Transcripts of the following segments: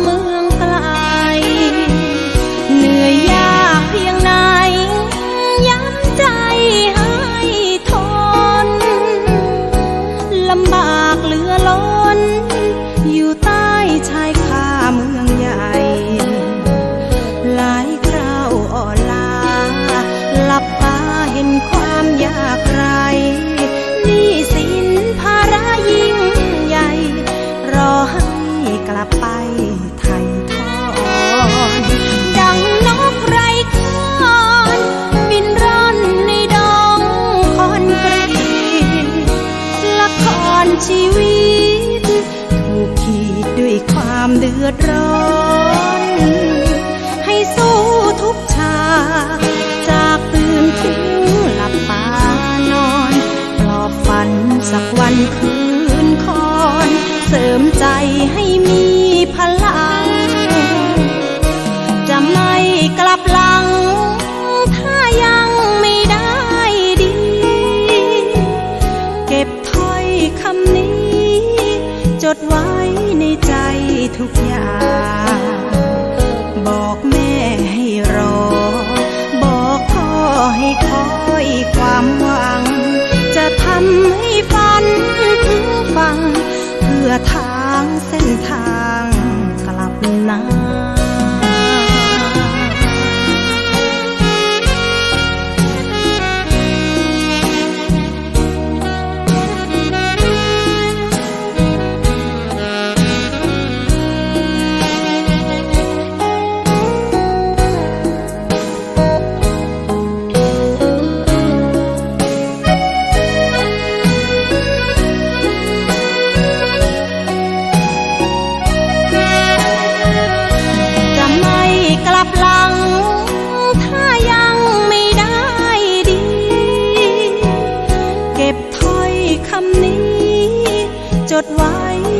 เมืองไกล เหนื่อยยากเพียงไหน ย้ำใจให้ทน ลำบากเหลือล้น อยู่ใต้ชายคาเมืองใหญ่ หลายคราวอ่อนลา หลับตาเห็นความยากไรนี่สินภารยิงใหญ่ รอให้กลับไป ความเดือดร้อน ให้สู้ทุกชา จากตื่นถึงหลับตานอนปลอบฝันสักวันคืนคอน เสริมใจให้มีพลัง จะไม่กลับหลัง ถ้ายังไม่ได้ดี เก็บถ้อยคำนี้ จดไว้ ทุกอย่าง บอกแม่ให้รอ บอกพ่อให้คอยความหวัง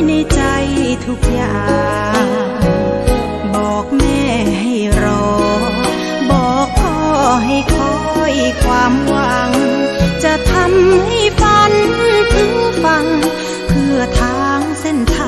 ในใจทุกอย่าง บอกแม่ให้รอ บอกพ่อให้คอยความหวัง จะทำให้ฝันถึงฟัง เพื่อทางเส้นทาง